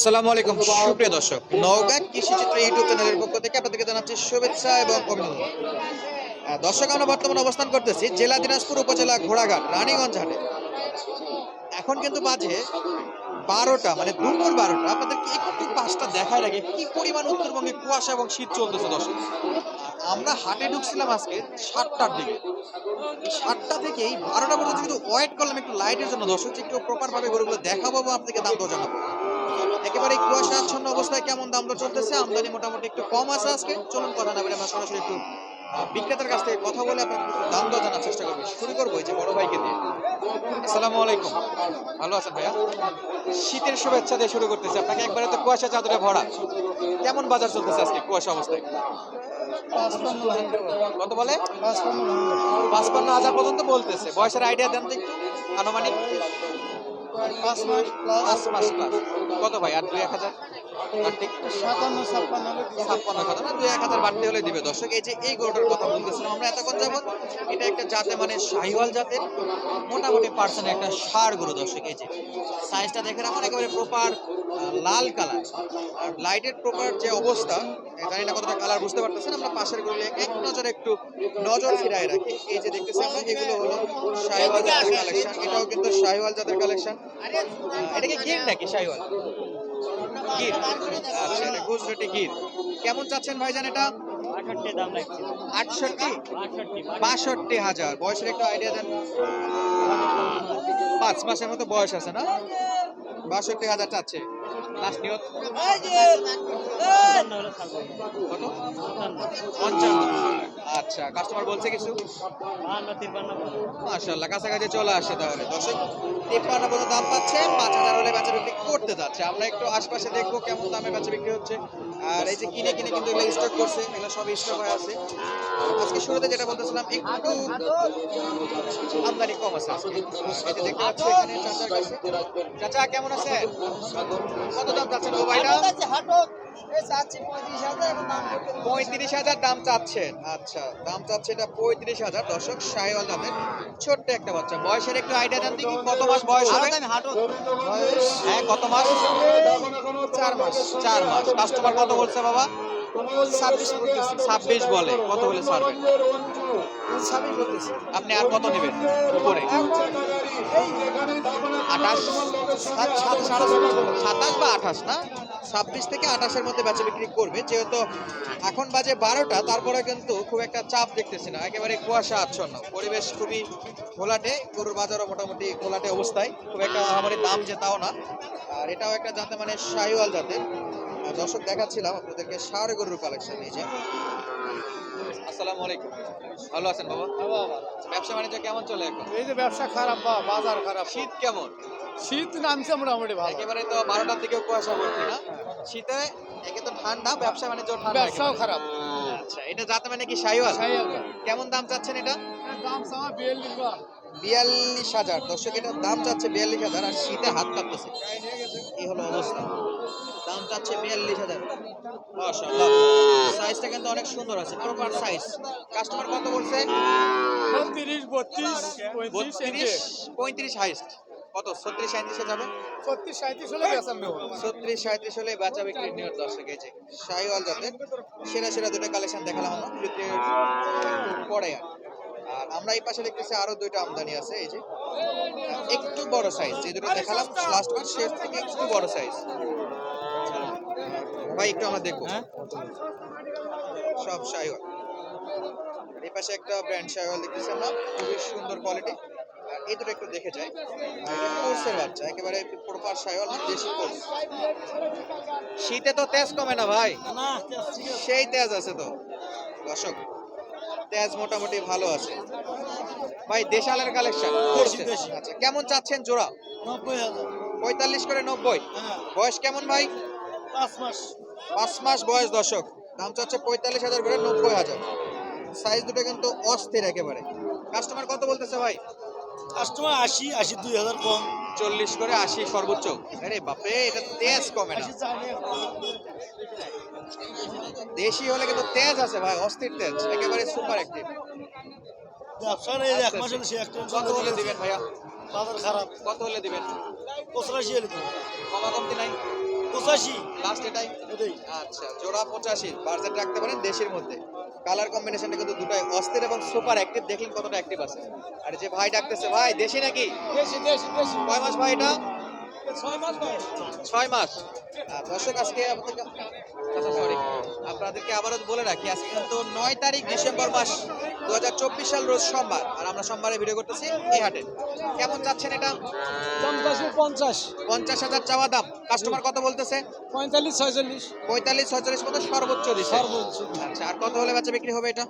আসসালামু আলাইকুম। সুপ্রিয় দর্শক, নওগাঁ কৃষি চিত্র ইউটিউব চ্যানেলের পক্ষ থেকে আপনাদেরকে জানাচ্ছি শুভেচ্ছা এবং অভিনন্দন। দর্শক, আমরা বর্তমানে অবস্থান করতেছি জেলা দিনাজপুর উপজেলা ঘোড়াঘাট, রানীগঞ্জ হাটে। এখন কিন্তু বাজে বারোটা মানে দুপুর বারোটা। আপনাদেরকে একটু পাঁচটা দেখায় রাখে, কি পরিমাণ উত্তরবঙ্গে কুয়াশা এবং শীত চলতেছে দর্শক। আমরা হাটে ঢুকছিলাম আজকে সাতটার দিকে। সাতটা থেকেই বারোটা পর্যন্ত কিন্তু ওয়েট করলাম একটু লাইটের জন্য দর্শক, একটু প্রপার ভাবে গরুগুলো দেখাবো এবং আপনাদেরকে দাম দর জানাব। একেবারে কুয়াশা আচ্ছন্ন অবস্থায় কেমন দাম দর চলতেছে? আমদানি মোটামুটি একটু কম আছে আজকে। চলুন কথা না বলে আমরা সরাসরি একটু বিক্রেতার কাছ থেকে কথা বলে আপনার দাম দর জানার চেষ্টা করব। শুরু করব এই যে বড় ভাইকে দিয়ে আসসালামু আলাইকুম। ভালো আছেন ভাইয়া? শীতের শুভেচ্ছা দিয়ে শুরু করতেছি। আপনাকে একবারে তো কুয়াশা চাদরে ভরা। কেমন বাজার চলতেছে আজকে কুয়াশা অবস্থায়? কত বলে? পাঁচপান্ন হাজার। পর্যন্ত বলতেছে। বয়সের আইডিয়া দেন তো একটু আনুমানিক। পাঁচ মাস প্লাস পাঁচ মাস প্লাস কত ভাই? আর দুই এক হাজার? এই যে এই কথা এটা একটা জাতে মানে শাহিওয়াল জাতের মোটামুটি পার্সেন্ট একটা সার দর্শক, এই যে দেখে প্রপার লাল কালার আর লাইটের প্রপার যে অবস্থা জানি না কতটা কালার বুঝতে পারতেছেন? আমরা পাশের গরু এক নজরে একটু নজর ফিরায় রাখি। এই যে দেখতেছি আমরা, এগুলো হলো শাহিওয়াল জাতের কালেকশন এটাও কিন্তু শাহিওয়াল জাতের কালেকশন এটা কি নাকি শাহিওয়াল? গির আচ্ছা এটা গুজরাটি গির কেমন চাচ্ছেন ভাইজান এটা? আটষট্টি বাষট্টি। হাজার। বয়সের একটু আইডিয়া দেন। পাঁচ মাসের মতো বয়স আছে না? বাষট্টি হাজার চাচ্ছে। লাস্ট নিয়ত? পঞ্চান্ন। আচ্ছা কাস্টমার বলছে কিছু? মাশাল্লাহ কাছাকাছি চলে আসে তাহলে। দর্শক, তিপ্পান্ন পর্যন্ত দাম পাচ্ছে, পাঁচ হাজার হলে বেচা বিক্রি করতে যাচ্ছে। আমরা একটু আশপাশে দেখব কেমন দামে বেচা বিক্রি হচ্ছে। আর এই যে কিনে কিনে কিন্তু এগুলো স্টক করছে, এগুলো সব স্টক হয়ে আছে। আজকে শুরুতে যেটা বলতেছিলাম, একটু আমদানি কম আছে চাচা, কেমন আছে কত দাম চাচ্ছেন? ভাইটা পঁয়ত্রিশ হাজার দাম চাচ্ছেন। আচ্ছা দাম চাচ্ছে এটা পঁয়ত্রিশ হাজার। দর্শক শাহিওয়াল দামের ছোট্ট একটা বাচ্চা। বয়সের একটু আইডিয়া দেন দেখি কত মাস বয়স হবে? হ্যাঁ কত মাস? চার মাস। চার মাস। কাস্টমার কত বলছে বাবা? ছাব্বিশ বলে। কত ছাড়বেন আপনি আর কত নেবেন? উপরে। আঠাশ? সাতাশ বা আঠাশ না? ছাব্বিশ থেকে আঠাশের মধ্যে বেচা বিক্রি করবে। যেহেতু এখন বাজে বারোটা তারপরে কিন্তু খুব একটা চাপ দেখতেছি না। একেবারে কুয়াশা আচ্ছন্ন। পরিবেশ খুবই ঘোলাটে গরুর বাজারও মোটামুটি ঘোলাটে অবস্থায়। খুব একটা আমাদের দাম যে তাও না। আর এটাও একটা জাতে মানে শাহিওয়াল জাতের। আর দর্শক দেখাচ্ছিলাম আপনাদেরকে ষাড় গরুর কালেকশন নিয়েছে আসসালামু আলাইকুম। ভালো আছেন বাবা? ব্যবসা বাণিজ্য কেমন চলে এখন? এই যে ব্যবসা খারাপ বা বাজার খারাপ। শীত কেমন? শীত নামছে মোটামুটি ভালো। একেবারে তো বারোটার দিকেও কুয়াশা পড়ছে না? শীতে একে তো ঠান্ডা ব্যবসা বাণিজ্য ঠান্ডা ব্যবসাও খারাপ। আচ্ছা এটা যাতে মানে কি সাইয়াল কেমন দাম চাচ্ছেন এটা? দাম সামা বিয়াল্লিশ বিয়াল্লিশ হাজার। দর্শক এটার দাম চাচ্ছে বিয়াল্লিশ হাজার আর শীতে হাত কাঁপতেছে এই হলো অবস্থা? দাম চাচ্ছে বিয়াল্লিশ হাজার। মাশাআল্লাহ। সাইজটা কিন্তু অনেক সুন্দর আছে প্রপার সাইজ কাস্টমার কত বলছে? তিরিশ বত্রিশ পঁয়ত্রিশ বত্রিশ পঁয়ত্রিশ হাইস্ট কত? ছত্রিশ সাঁত্রিশে যাবে? ছত্রিশ সাঁত্রিশ হলে আমি ছত্রিশ সাঁত্রিশ হলে বাচ্চা বিক্রির নিয়ত দর্শক এই যে শাহিওয়াল জাতের সেরা সেরা দুটো কালেকশন দেখালাম আমরা পরে আর আর আমরা এই পাশে দেখতেছি আরও দুইটা আমদানি আছে এই যে একটু বড় সাইজ যে দুটো দেখালাম লাস্ট বার শেষ থেকে একটু বড় সাইজ ভাই একটু আমরা দেখব হ্যাঁ? সব শাহিওয়াল। এই পাশে একটা ব্র্যান্ড শাহিওয়াল দেখতেছি আমরা খুবই সুন্দর কোয়ালিটি এই দুটো একটু দেখে যাই। কোর্সের বাচ্চা একেবারে প্রপার শাহিওয়াল দেশি কোর্স শীতে তো তেজ কমে না ভাই? সেই তেজ আছে তো। দর্শক তেজ মোটামুটি ভালো আছে। ভাই দেশালের কালেকশন আচ্ছা কেমন চাচ্ছেন জোড়া? পঁয়তাল্লিশ করে নব্বই। হ্যাঁ। বয়স কেমন ভাই? পাঁচ মাস। পাঁচ মাস বয়স দর্শক। দাম চাচ্ছে পঁয়তাল্লিশ হাজার করে নব্বই হাজার। সাইজ দুটো কিন্তু অস্থির একেবারে। কাস্টমার কত বলতেছে ভাই? কাস্টমার আশি আশি দুই হাজার কম। চল্লিশ করে আশি সর্বোচ্চ। আরে বাপরে এটা তেজ কমে না। দেশি হলে কিন্তু তেজ আছে ভাই অস্থির তেজ একেবারে সুপার অ্যাক্টিভ ব্যবসার এই এক মাসের সে একটা কত হলে দিবেন ভাইয়া? বাজার খারাপ। কত হলে দিবেন? পঁচাশি হলে তো কমা কমতি নাই? পঁচাশি। লাস্ট এটাই। আচ্ছা জোড়া পঁচাশি বাজেট রাখতে পারেন দেশের মধ্যে। কালার কম্বিনেশনটা কিন্তু দুটাই অস্থির এবং সুপার অ্যাক্টিভ। দেখলেন কতটা অ্যাক্টিভ আছে। আর যে ভাই ডাকতেছে ভাই দেশি নাকি? দেশি দেশি দেশি। কয় মাস ভাই এটা? ছয় মাস ছয় মাস। দর্শক আজকে আপনাদেরকে আচ্ছা সরি আপনাদেরকে আবারও বলে রাখি আজকে কিন্তু নয় তারিখ ডিসেম্বর মাস। দু হাজার চব্বিশ সাল রোজ সোমবার আর আমরা সোমবারে ভিডিও করতেছি এই হাটে কেমন যাচ্ছেন এটা? পঞ্চাশ। পঞ্চাশ পঞ্চাশ হাজার চাওয়া দাম। কাস্টমার কত বলতেছে? পঁয়তাল্লিশ ছয়চল্লিশ। পঁয়তাল্লিশ ছয়চল্লিশ মতো সর্বোচ্চ দিচ্ছে। সর্বোচ্চ। আচ্ছা আর কত হলে বাচ্চা বিক্রি হবে এটা?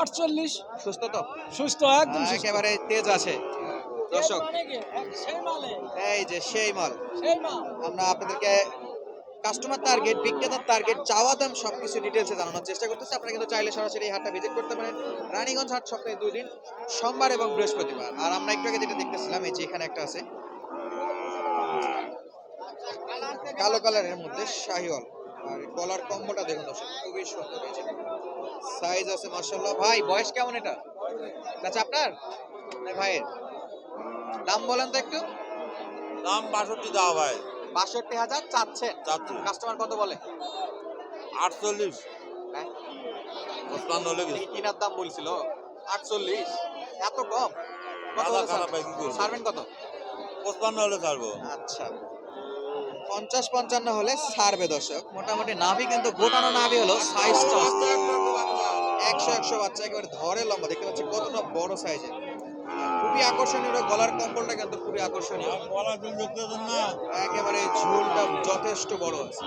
আটচল্লিশ। সুস্থ তো? সুস্থ একদম আহ, একেবারে তেজ আছে। দর্শক এই যে সেই মাল। সেই মাল। আমরা আপনাদেরকে কাস্টমার টার্গেট বিক্রেতার টার্গেট চাওয়া দাম সবকিছু ডিটেলসে জানানোর চেষ্টা করতেছি। আপনারা কিন্তু চাইলে সরাসরি এই হাটটা ভিজিট করতে পারেন। রানীগঞ্জ হাট সপ্তাহে দুই দিন, সোমবার এবং বৃহস্পতিবার। আর আমরা একটু আগে যেটা দেখতেছিলাম, এই যে এখানে একটা আছে। কালো কালারের মধ্যে শাহিওয়াল। আর গলার কম্বোটা দেখুন দর্শক, খুবই সুন্দর হয়েছে। সাইজ আছে মার্শাল্লাহ ভাই, বয়স কেমন এটা? আচ্ছা আপনার? ভাইয়ের? দাম বলেন তো একটু। দাম বাষট্টি দাও ভাই। বাষট্টি হাজার চাচ্ছে। চাচ্ছি। কাস্টমার কত বলে? আটচল্লিশ। হ্যাঁ। পঁচপান্ন হলে কিনার দাম বলছিল আটচল্লিশ। এত কম? কত ছাড়বেন? হয় কত? পঁচপান্ন হলে ছাড়বো। আচ্ছা। পঞ্চাশ পঞ্চান্ন হলে ছাড়বে দর্শক। মোটামুটি নাভি কিন্তু গোটানো নাভি হলো সাইজ একশো একশো বাচ্চা একেবারে ধরে লম্বা। দেখতে পাচ্ছি কতটা বড় সাইজের খুবই আকর্ষণীয় গলার কম্বলটা কিন্তু খুবই আকর্ষণীয়। গলা দেখতেছেন না? একেবারে ঝুলটা যথেষ্ট বড় আছে।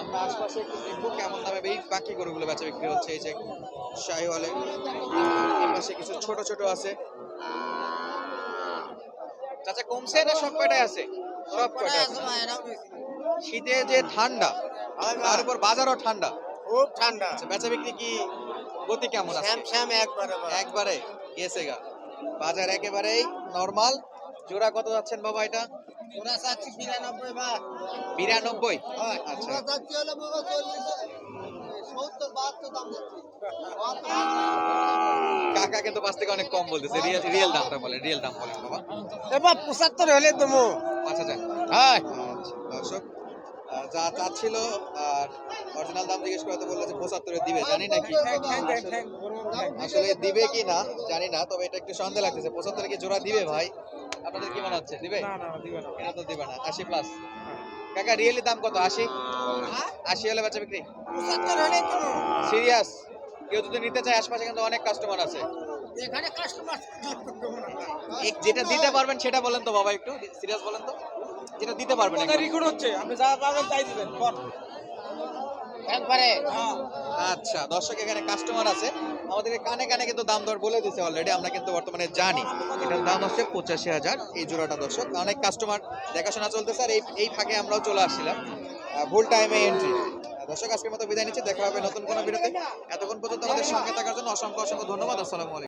আমরা আশপাশে একটু দেখব কেমন দামে এই বাকি গরুগুলো বেচা বিক্রি হচ্ছে এই যে শাহিওয়ালে এই পাশে কিছু ছোট ছোট আছে। চাচা কমছে না সব কয়টাই আছে? সব কয়টাই শীতে যে ঠান্ডা তার উপর বাজারও ঠান্ডা। খুব ঠান্ডা। আচ্ছা বেচা বিক্রি কি গতি কেমন আছে? একবারে গেছে গা। বাজার একেবারেই নরমাল জোড়া কত যাচ্ছেন বাবা এটা? ওরা চাচ্ছি বিরানব্বই বা আচ্ছা। কাকা কিন্তু পাঁচ থেকে অনেক কম বলতেছে। রিয়েল রিয়েল দামটা বলে রিয়েল দাম বলেন বাবা। এবার পঁচাত্তর হলে দেবো। পাঁচ হাজার। হ্যাঁ। আচ্ছা, দর্শক যা চাচ্ছিল আর অরিজিনাল দাম জিজ্ঞেস করে তো বলল যে পঁচাত্তরে দিবে জানি না কি। আসলে দিবে কি না জানি না তবে এটা একটু সন্দেহ লাগতেছে। পঁচাত্তরে কি জোড়া দিবে ভাই? আপনাদের কি মনে হচ্ছে দিবে? এটা তো দিবে না। আশি প্লাস কাকা রিয়েলি দাম কত? আশি? আশি হলে বাচ্চা বিক্রি? সিরিয়াস কেউ যদি নিতে চায় আশপাশে কিন্তু অনেক কাস্টমার আছে। এখানে কাস্টমার যেটা দিতে পারবেন সেটা বলেন তো বাবা একটু। সিরিয়াস বলেন তো। যেটা দিতে পারবেন। রেকর্ড হচ্ছে। আপনি যা পাবেন তাই দিবেন। একবারে? আচ্ছা দর্শক এখানে কাস্টমার আছে। আমাদেরকে কানে কানে কিন্তু দাম দর বলে দিচ্ছে অলরেডি আমরা কিন্তু বর্তমানে জানি। এটার দাম হচ্ছে পঁচাশি হাজার এই জোড়াটা দর্শক। অনেক কাস্টমার দেখাশোনা চলতেছে আর এই এই ফাঁকে আমরাও চলে আসছিলাম। ভুল টাইমে এন্ট্রি দর্শক আজকের মতো বিদায় নিচ্ছি। দেখা হবে নতুন কোনো ভিডিওতে এতক্ষণ পর্যন্ত আমাদের সঙ্গে থাকার জন্য অসংখ্য অসংখ্য ধন্যবাদ। আসসালামু আলাইকুম।